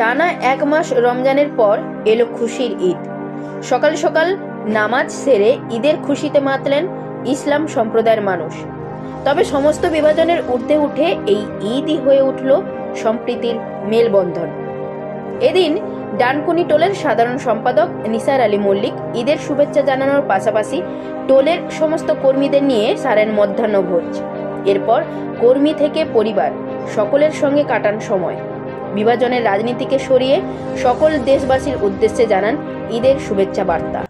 টানা এক মাস রমজানের পর এলো খুশির ঈদ। সকাল সকাল নামাজ সেরে ঈদের খুশিতে মাতলেন ইসলাম সম্প্রদায়ের মানুষ। তবে সমস্ত বিভাজনের ঊর্ধ্বে উঠে এই ঈদই হয়ে উঠল সম্প্রীতির মেলবন্ধন। এদিন ডানকুনি টোলের সাধারণ সম্পাদক নিসার আলী মল্লিক ঈদের শুভেচ্ছা জানানোর পাশাপাশি টোলের সমস্ত কর্মীদের নিয়ে সারেন মধ্যাহ্নভোজ। এরপর কর্মী থেকে পরিবার, সকলের সঙ্গে কাটান সময়। বিভাজনের রাজনীতিকে সরিয়ে সকল দেশবাসীর উদ্দেশ্যে জানান ঈদের শুভেচ্ছা বার্তা।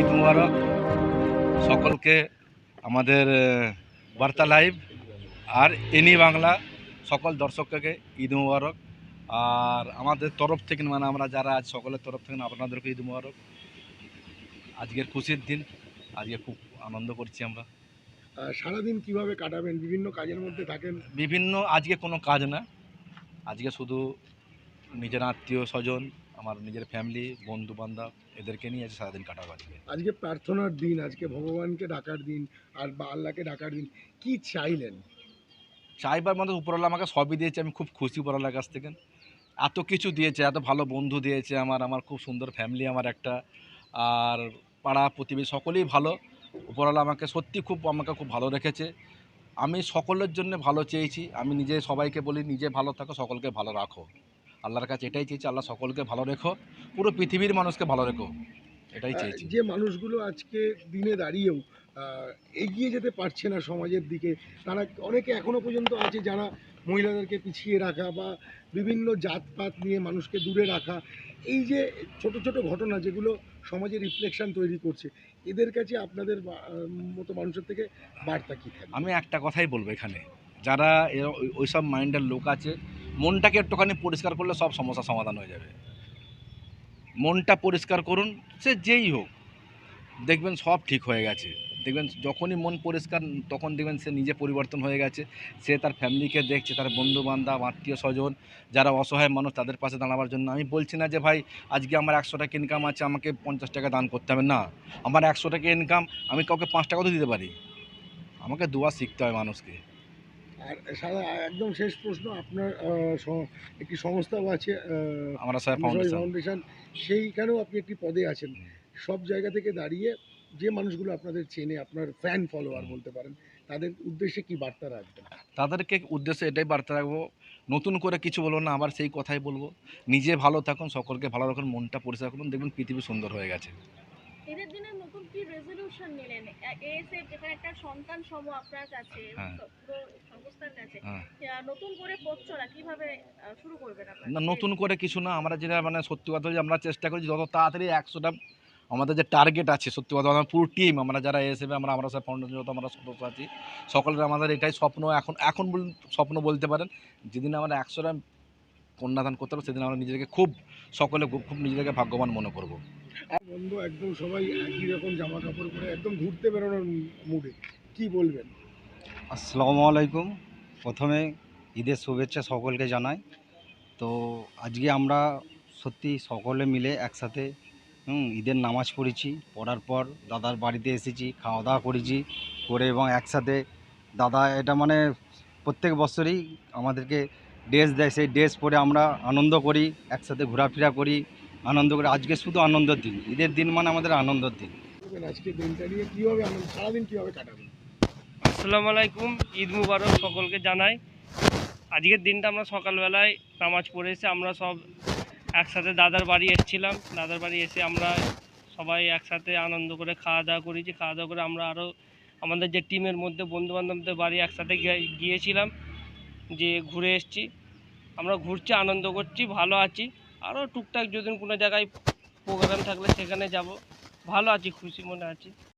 ঈদ মুবারক। সকলকে আমাদের বার্তা লাইভ আর এনি বাংলা সকল দর্শককে ঈদ মুবারক। আর আমাদের তরফ থেকে মানে আমরা যারা আজ সকলের তরফ থেকে আপনাদেরকে ঈদ মুবারক। আজকের খুশির দিন আজকে খুব আনন্দ করছি আমরা। সারাদিন কীভাবে কাটাবেন? বিভিন্ন কাজের মধ্যে থাকেন? বিভিন্ন আজকে কোনো কাজ না। আজকে শুধু নিজের আত্মীয় স্বজন আমার নিজের ফ্যামিলি বন্ধু বান্ধব এদেরকে নিয়ে আজকে সারাদিন কাটাবো আজকে আজকে প্রার্থনার দিন আজকে ভগবানকে ডাকার দিন আর বা আল্লাহকে ডাকার দিন কি চাইলেন? চাইবার মধ্যে উপরওয়ালা আমাকে সবই দিয়েছে আমি খুব খুশি উপরওয়ালার কাছ থেকে। এত কিছু দিয়েছে এত ভালো বন্ধু দিয়েছে আমার আমার খুব সুন্দর ফ্যামিলি আমার একটা আর পাড়া প্রতিবেশী সকলেই ভালো। উপরওয়ালা আমাকে সত্যি খুব আমাকে খুব ভালো রেখেছে। আমি সকলের জন্য ভালো চেয়েছি আমি নিজে সবাইকে বলি নিজে ভালো থাকো সকলকে ভালো রাখো। আল্লাহর কাছে এটাই চেয়েছি আল্লাহ সকলকে ভালো রেখো পুরো পৃথিবীর মানুষকে ভালো রেখো এটাই চেয়েছি। যে মানুষগুলো আজকে দিনে দাঁড়িয়েও এগিয়ে যেতে পারছে না সমাজের দিকে তারা অনেকে এখনও পর্যন্ত আছে যারা মহিলাদেরকে পিছিয়ে রাখা বা বিভিন্ন জাতপাত নিয়ে মানুষকে দূরে রাখা এই যে ছোট ছোট ঘটনা যেগুলো সমাজে রিফ্লেকশন তৈরি করছে এদের কাছে আপনাদের মতো মানুষের থেকে বার্তা কী আমি একটা কথাই বলব এখানে যারা ওই- ওইসব মাইন্ডের লোক আছে মনটাকে একটুখানি পরিষ্কার করলে সব সমস্যা সমাধান হয়ে যাবে। মনটা পরিষ্কার করুন, সে যেই হোক। দেখবেন সব ঠিক হয়ে গেছে। দেখবেন যখনই মন পরিষ্কার, তখন দেখবেন সে নিজে পরিবর্তন হয়ে গেছে। সে তার ফ্যামিলিকে দেখছে, তার বন্ধু বান্ধব আত্মীয় স্বজন, যারা অসহায় মানুষ তাদের পাশে দাঁড়াবার জন্য। আমি বলছি না যে, ভাই, আজকে আমার একশো টাকা ইনকাম আছে, আমাকে পঞ্চাশ টাকা দান করতে হবে। না, আমার একশো টাকা ইনকাম আমি কাউকে পাঁচ টাকাও দিতে পারি। আমাকে দোয়া শিখতে হয় মানুষকে। আর সারা একদম শেষ প্রশ্ন আপনার একটি সংস্থাও আছে আমরা ফাউন্ডেশন সেইখানেও আপনি একটি পদে আছেন। সব জায়গা থেকে দাঁড়িয়ে যে মানুষগুলো আপনাদের চেনে আপনার ফ্যান ফলোয়ার বলতে পারেন তাদের উদ্দেশ্যে কি বার্তা রাখবেন? তাদেরকে উদ্দেশ্যে এটাই বার্তা রাখব নতুন করে কিছু বলব না আবার সেই কথাই বলব। নিজে ভালো থাকুন সকলকে ভালো রাখুন মনটা পরিষ্কার করুন দেখবেন পৃথিবী সুন্দর হয়ে গেছে ঈদের দিনে নতুন কি রেজলিউশন নিলেন এএসএফ যেখানে একটা সন্তান সম আপনার কাছে হ্যাঁ। পুরো সংস্থার কাছে হ্যাঁ। নতুন করে পথ চলা কীভাবে শুরু করবেন না নতুন করে কিছু না আমরা যেটা মানে সত্যি কথা যে আমরা চেষ্টা করি যত তাড়াতাড়ি একশোটা আমাদের যে টার্গেট আছে সত্যি কথা আমরা পুরো টিম আমরা যারা এসেবে আমরা আমরা সব ফাউন্ডেশন যত আমরা সদস্য আছি সকলের আমাদের এটাই স্বপ্ন এখন এখন স্বপ্ন বলতে পারেন যেদিন আমরা একশোটা কন্যাদান করতে পারব সেদিন আমরা নিজেদেরকে খুব সকলে খুব খুব নিজেদেরকে ভাগ্যবান মনে করব। বন্ধু একদম সবাই একই রকম জামা কাপড় পরে একদম ঘুরতে বেরোনোর মুডে কি বলবেন? আসসালামু আলাইকুম। প্রথমে ঈদের শুভেচ্ছা সকলকে জানাই। তো আজকে আমরা সত্যি সকলে মিলে একসাথে হুম, ঈদের নামাজ পড়েছি। পড়ার পর দাদার বাড়িতে এসেছি খাওয়া দাওয়া করেছি করে এবং একসাথে দাদা এটা মানে প্রত্যেক বছরই আমাদেরকে ড্রেস দেয়। সেই ড্রেস পরে আমরা আনন্দ করি একসাথে ঘোরাফেরা করি আনন্দ করে। আজকে শুধু আনন্দের দিন। ঈদের দিন মানে আমাদের আনন্দের দিন। আজকে দিনটা নিয়ে কীভাবে আনন্দ সারাদিন কীভাবে কাটাবেন আসসালামু আলাইকুম। ঈদ মুবারক সকলকে জানাই। আজকের দিনটা আমরা সকালবেলায় নামাজ পড়ে এসে আমরা সব একসাথে দাদার বাড়ি এসেছিলাম। দাদার বাড়ি এসে আমরা সবাই একসাথে আনন্দ করে খাওয়া দাওয়া করেছি। খাওয়া দাওয়া করে আমরা আরও আমাদের যে টিমের মধ্যে বন্ধুবান্ধবদের বাড়ি একসাথে গিয়ে- গিয়েছিলাম। যে ঘুরে এসেছি। আমরা ঘুরছি আনন্দ করছি ভালো আছি। আরও টুকটাক যদি কোনো জায়গায় প্রোগ্রাম থাকলে সেখানে যাব। ভালো আছি খুশি মনে আছি।